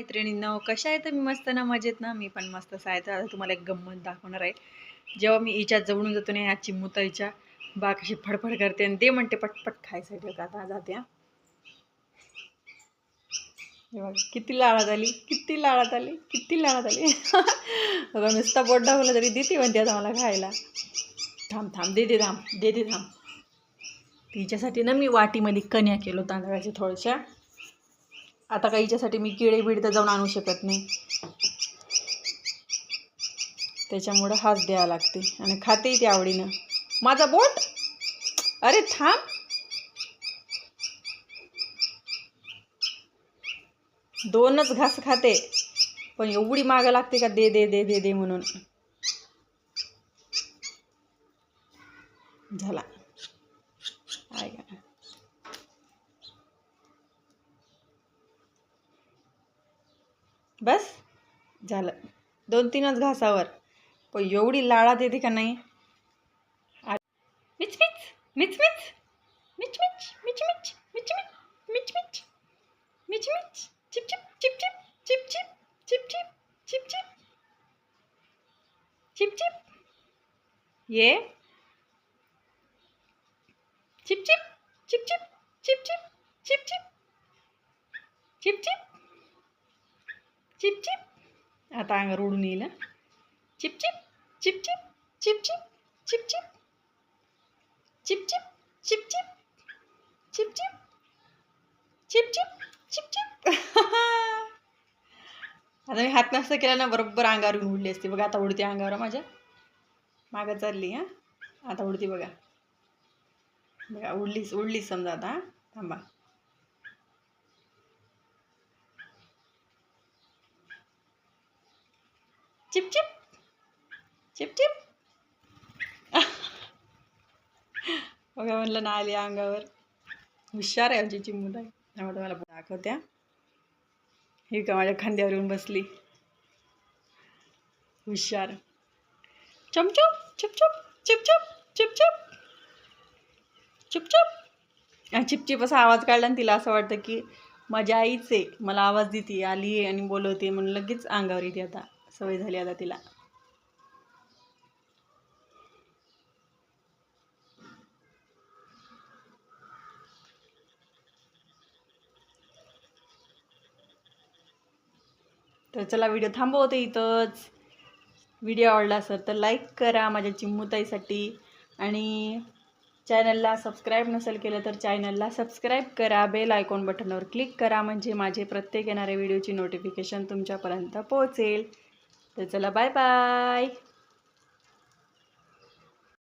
मैत्रिणींना कशा आहे मी मस्त ना? मजेत ना? मी पण मस्त आहे. आता तुम्हाला एक गंमत दाखवणार आहे. जेव्हा मी हिच्या जवळून जातो ना या चिमुताईच्या बा कशी फडफड करते आणि ते म्हणते पटपट खायसाठी आता जाते हा. किती लाळात आली किती लाळात आली किती लाळात आली. बघा नुसता बोट दाखवला तरी देते म्हणते आता मला खायला. थांब थांब दे दे थांब दे दे थांब. तिच्यासाठी ना मी वाटीमध्ये कन्या केलो तांदळाच्या थोड्याशा. आता काही हिच्यासाठी मी किडे बिड तर जाऊन आणू शकत नाही. त्याच्यामुळं हाच द्यावा लागते आणि खातेही ते आवडीनं. माझा बोट? अरे थांब. दोनच घास खाते पण एवढी माग लागते का दे दे दे दे दे म्हणून. झाला आहे का बस झालं दोन तीनच घासावर पण एवढी लाळात येते का नाही मिच मिच मिच मिच मिच मिच मिच मिच मिच मिच मिच मिच मिच मिच चिप चिप चिप चिप चिप चिप चिप चिप चिप चिप चिप चिप ये चिप चिप चिप चिप चिप चिप चिप चिप चिप चिप चिप चिप आता अंगावर उडून येईल चिपचिप चिप चिप चिप चिप चिप चिप चिप चिप चिप चिप चिप चिप चिप चिप चिप चिप चिप चिप आता मी हात नसतं केला ना बरोबर अंगावर उडली असते बघा आता उडते अंगावर माझ्या मागं चालली हां आता उडती बघा बघा उडलीच उडलीच समजा आता हां थांबा चिप चिप चिप चिप बघा म्हणलं ना आली अंगावर. हुशार आहे आमची चिमुला त्यामुळे तुम्हाला दाखवत्या. ही का माझ्या खांद्यावर येऊन बसली. हुशार. चमचप चुपचुप चिपचुप चिपचुप चुपचुप आणि चिपचिप असा आवाज काढला आणि तिला असं वाटतं की माझ्या आईच आहे. मला आवाज देते आली आहे आणि बोलवते म्हणून लगेच अंगावर येते आता. सवय झाली आता तिला. तर चला व्हिडिओ थांबवते इथंच. व्हिडिओ आवडला असेल तर लाईक करा माझ्या चिम्मूताईसाठी. आणि चॅनलला सबस्क्राईब नसेल केलं तर चॅनलला सबस्क्राईब करा. बेल आयकॉन बटनवर क्लिक करा. म्हणजे माझे प्रत्येक येणाऱ्या व्हिडिओची नोटिफिकेशन तुमच्यापर्यंत पोहोचेल. तर चला बाय बाय